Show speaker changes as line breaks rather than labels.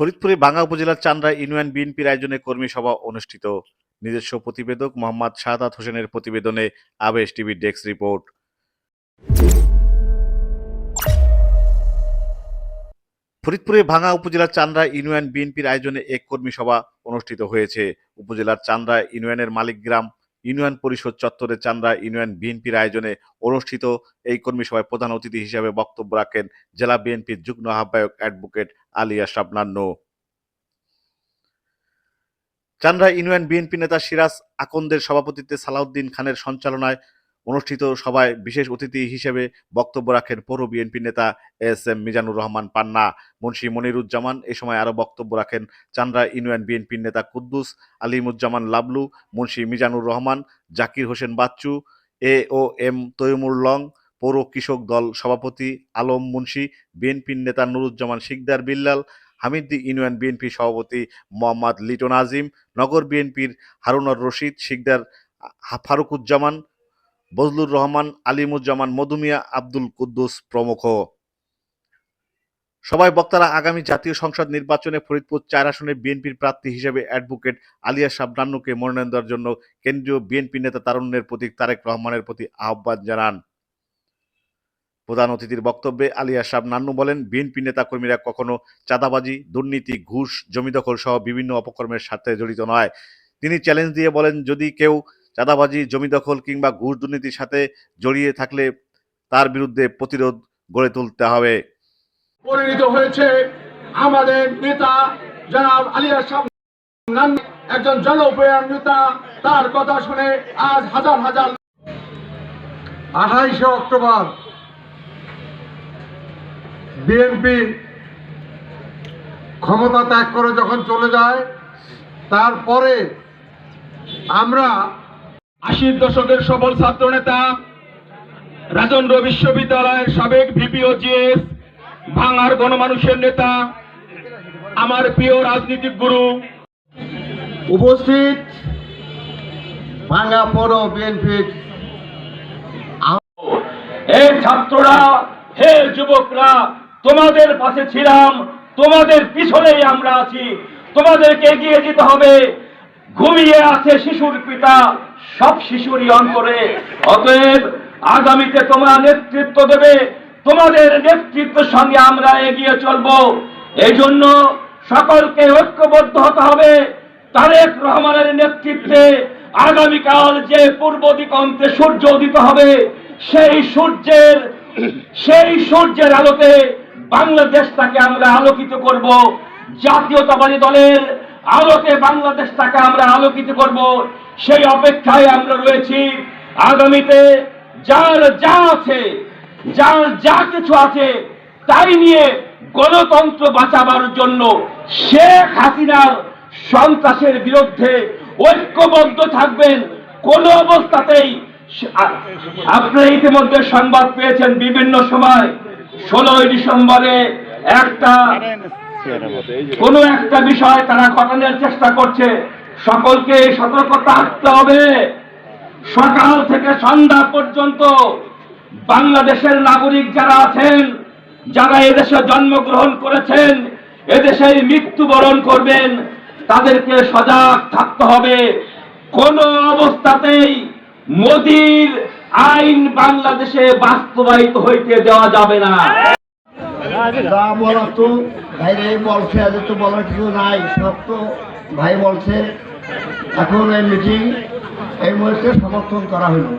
ফরিদপুরে বাঙ্গা উপজেলার চান্দ্রা ইউনিয়ন বিএনপির আয়োজনে কর্মী সভা অনুষ্ঠিত। নিজস্ব প্রতিবেদক মোহাম্মদ শাহাদাত হোসেনের প্রতিবেদনে আবেশ টিভির ডেস্ক রিপোর্ট। ফরিদপুরে ভাঙ্গা উপজেলার চান্দ্রা ইউনিয়ন বিএনপির আয়োজনে এক কর্মী সভা অনুষ্ঠিত হয়েছে। উপজেলার চান্দ্রা ইউনিয়নের মালিকগ্রাম ইউনিয়ন পরিষদ চত্বরে চান্দ্রা ইউনিয়ন বিএনপির আয়োজনে অনুষ্ঠিত এই কর্মী সভায় প্রধান অতিথি হিসেবে বক্তব্য রাখেন জেলা বিএনপির যুগ্ম আহ্বায়ক অ্যাডভোকেট আলিয়া শাবনান্ন চান্দ্রা ইউনিয়ন বিএনপি নেতা সিরাজ আকন্দের সভাপতিত্বে সালাউদ্দিন খানের সঞ্চালনায় অনুষ্ঠিত সভায় বিশেষ অতিথি হিসেবে বক্তব্য রাখেন পৌর বিএনপি নেতা এস এম মিজানুর রহমান পান্না, মুন্সী মনিরুজ্জামান, এ সময় আরও বক্তব্য রাখেন চান্দ্রা ইউনিয়ন বিএনপির নেতা Kuddus, Alimuzzaman Lablu, Munshi Mizanur Rahman, Zakir Hossain Bachchu, A O M Taimur Long, পৌর কৃষক দল সভাপতি আলম মুন্সী, বিএনপির নেতা নুরুজ্জামান শিকদার বিল্লাল হামিদ্দি ইউনিয়ন বিএনপি সভাপতি মোহাম্মদ লিটন আজিম, নগর বিএনপির হারুনর রশিদ, শিকদার ফারুকুজ্জামান বজলুর রহমান, আলিমুজ্জামান, মধুমিয়া, আব্দুল কুদ্দুস প্রমুখ। সবাই বক্তারা আগামী জাতীয় সংসদ নির্বাচনে ফরিদপুর চার আসনে বিএনপির প্রার্থী হিসেবে অ্যাডভোকেট আলিয়া সাবনান্নুকে মনোনয়ন দেওয়ার জন্য কেন্দ্রীয় বিএনপি নেতা তারুণ্যের প্রতীক তারেক রহমানের প্রতি আহ্বান জানান। প্রধান অতিথির বক্তব্যে আলিয়া সাহ নান্নু বলেন, বিএনপি নেতা কর্মীরা কখনো চাঁদাবাজি, দুর্নীতি, ঘুষ, জমি দখল সহ বিভিন্ন অপকর্মের সাথে জড়িত নয়। তিনি চ্যালেঞ্জ দিয়ে বলেন, যদি কেউ চাঁদাবাজি, জমি দখল কিংবা ঘুষ দুর্নীতির সাথে জড়িয়ে থাকলে তার বিরুদ্ধে প্রতিরোধ গড়ে তুলতে হবে।
পরিণত হয়েছে আমাদের নেতা জনাব আলিয়া নান একজন জনপ্রিয় নেতা, তার কথা শুনে আজ হাজার হাজার
আঠাইশে অক্টোবর বিএনপি ক্ষমতা ত্যাগ করে যখন চলে যায়, তারপরে আমরা
আশির দশকের সবল ছাত্র নেতা রাজেন্দ্র বিশ্ববিদ্যালয়ের সাবেক ভিপি ও জিএস ভাঙার গণমানুষের নেতা আমার প্রিয় রাজনীতিক গুরু।
উপস্থিত ভাঙ্গা পৌর বিএনপির
হে ছাত্ররা হে যুবকরা তোমাদের পাশে ছিলাম তোমাদের পিছনেই আমরা আছি। তোমাদেরকে এগিয়ে যেতে হবে। ঘুমিয়ে আছে শিশুর পিতা, সব শিশুরই অন্তরে। অতএব আগামীতে তোমরা নেতৃত্ব দেবে। তোমাদের নেতৃত্বের সঙ্গে আমরা এগিয়ে চলব। এই জন্য সকলকে ঐক্যবদ্ধ হতে হবে। তারেক রহমানের নেতৃত্বে আগামীকাল যে পূর্ব দিগন্তে সূর্য উদিত হবে, সেই সূর্যের সেই সূর্যের আলোতে বাংলাদেশটাকে আমরা আলোকিত করব। জাতীয়তাবাদী দলের আলোকে বাংলাদেশটাকে আমরা আলোকিত করব, সেই অপেক্ষায় আমরা রয়েছি। আগামীতে যার যা আছে, যার যা কিছু আছে, তাই নিয়ে গণতন্ত্র বাঁচাবার জন্য শেখ হাসিনার সন্ত্রাসের বিরুদ্ধে ঐক্যবদ্ধ থাকবেন কোন অবস্থাতেই। আপনারা ইতিমধ্যে সংবাদ পেয়েছেন বিভিন্ন সময়, ষোলোই ডিসেম্বরে একটা কোন একটা বিষয় তারা ঘটানোর চেষ্টা করছে। সকলকে সতর্ক থাকতে হবে। সকাল থেকে সন্ধ্যা পর্যন্ত বাংলাদেশের নাগরিক যারা আছেন, যারা এদেশে জন্মগ্রহণ করেছেন এদেশে মৃত্যুবরণ করবেন, তাদেরকে সজাগ থাকতে হবে। কোন অবস্থাতেই মোদির আইন বাংলাদেশে বাস্তবায়িত হইতে দেওয়া যাবে না।
যা বলা তো ভাইরে বলছে, আজ তো বলার কিছু নাই, সব তো ভাই বলছে। এখন এই মিটিং এই মুহূর্তে সমর্থন করা হলো।